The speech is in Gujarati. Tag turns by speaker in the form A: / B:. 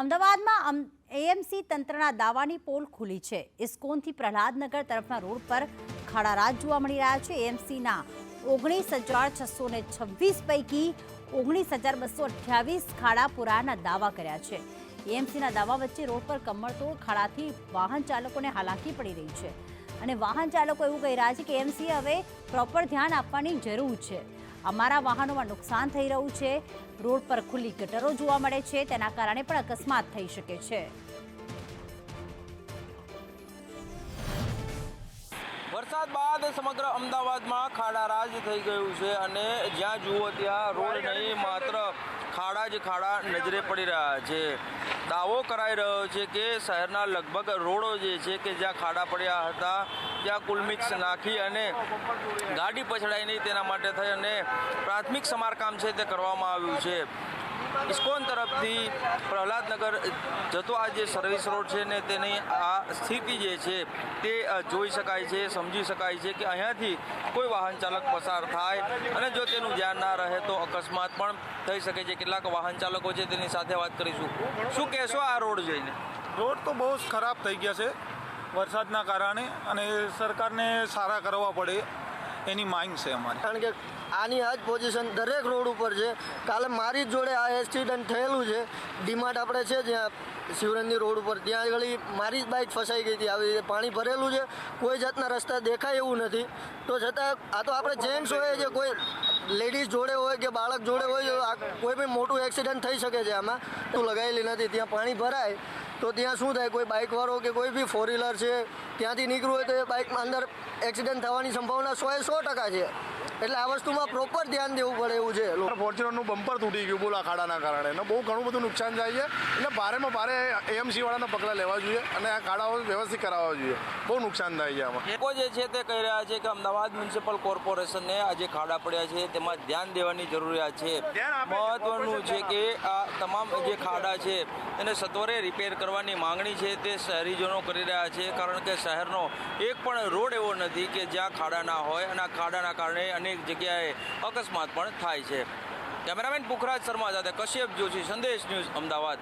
A: અમદાવાદમાં એએમસી તંત્રના દાવાની પોલ ખુલી છે. ઇસ્કોનથી પ્રહલાદનગર તરફના રોડ પર ખાડા રાજ જોવા મળી રહ્યા છે. એએમસીના ઓગણીસ હજાર છસો ને છવ્વીસ પૈકી ઓગણીસ હજાર બસો અઠ્યાવીસ ખાડા પુરાના દાવા કર્યા છે. એએમસીના દાવા વચ્ચે રોડ પર કમળતોડ ખાડાથી વાહન ચાલકોને હાલાકી પડી રહી છે. અને વાહન ચાલકો એવું કહી રહ્યા છે કે એએમસી હવે પ્રોપર ધ્યાન આપવાની જરૂર છે. અમારા વાહનોમાં નુકસાન થઈ રહ્યું છે. રોડ પર ખુલ્લી ગટરો જોવા મળે છે. તેના કારણે પણ અકસ્માત થઈ શકે છે.
B: વરસાદ સમગ્ર અમદાવાદમાં ખાડારાજ થઈ ગયું છે અને જ્યાં જુઓ ત્યાં રોડ નહીં માત્ર ખાડા જ ખાડા નજરે પડી રહ્યા છે. દાવો કરાઈ રહ્યો છે કે શહેરના લગભગ રોડો જે છે કે જ્યાં ખાડા પડ્યા હતા ત્યાં કુલમિક્સ નાખી અને ગાડી પછડાય નહીં તેના માટે થઈ અને પ્રાથમિક સમારકામ છે તે કરવામાં આવ્યું છે. ઇસ્કોન તરફથી પ્રહલાદનગર જતો આ જે સર્વિસ રોડ છે ને તેની આ સ્થિતિ જે છે તે જોઈ શકાય છે, સમજી શકાય છે કે અહીંયાથી કોઈ વાહન ચાલક પસાર થાય અને જો તેનું ધ્યાન ના રહે તો અકસ્માત પણ થઈ શકે છે. કેટલાક વાહન ચાલકો છે તેની સાથે વાત કરીશું. શું કહેશો આ રોડ જોઈને?
C: રોડ તો બહુ જ ખરાબ થઈ ગયા છે વરસાદના કારણે અને સરકારને સારા કરવા પડે. એની માંગ છે અમારી.
D: કારણ કે આની આ જ પોઝિશન દરેક રોડ ઉપર છે. કાલે મારી જ જોડે આ એક્સિડન્ટ થયેલું છે. ડીમાર્ટ આપણે છે જ્યાં શિવરંજની રોડ ઉપર. ત્યાં આગળ મારી જ બાઇક ફસાઈ ગઈ હતી. આવી રીતે પાણી ભરેલું છે. કોઈ જાતના રસ્તા દેખાય એવું નથી. તો છતાં આ તો આપણે જેન્ટ્સ હોય કે કોઈ લેડીઝ જોડે હોય કે બાળક જોડે હોય કોઈ બી મોટું એક્સિડન્ટ થઈ શકે છે આમાં. તું લગાવેલી નથી. ત્યાં પાણી ભરાય. તો ત્યાં શું થાય? કોઈ બાઇકવાળો કે કોઈ બી ફોર વ્હીલર છે, ત્યાંથી નીકળવું હોય તો એ બાઇકમાં અંદર એક્સિડન્ટ થવાની સંભાવના સો એ સો ટકા છે. એટલે આ વસ્તુમાં પ્રોપર ધ્યાન દેવું પડે એવું છે.
E: ફોર્ચ્યુનરનું બમ્પર તૂટી ગયું બોલા ખાડાના કારણે. અને બહુ ઘણું બધું નુકસાન થાય છે. એટલે ભારેમાં ભારે એએમસી વાળાના પગલાં લેવા જોઈએ અને આ ખાડાઓ વ્યવસ્થિત કરાવવા જોઈએ. બહુ નુકસાન થાય છે આમાં.
B: લોકો જે છે તે કહી રહ્યા છે કે અમદાવાદ મ્યુનિસિપલ કોર્પોરેશનને આ જે ખાડા પડ્યા છે. તેમાં ધ્યાન દેવાની જરૂરિયાત છે. મહત્વનું છે કે આ તમામ જે ખાડા છે તેને સત્વરે રિપેર કરવાની માંગણી છે તે શહેરીજનો કરી રહ્યા છે. કારણ કે શહેરનો એક પણ રોડ એવો નથી કે જ્યાં ખાડા ના હોય અને આ ખાડાના કારણે અનેક જગ્યાએ અકસ્માત પણ થાય છે. કેમેરામેન પુખરાજ શર્મા સાથે કશ્યપ જોશી, સંદેશ ન્યૂઝ, અમદાવાદ.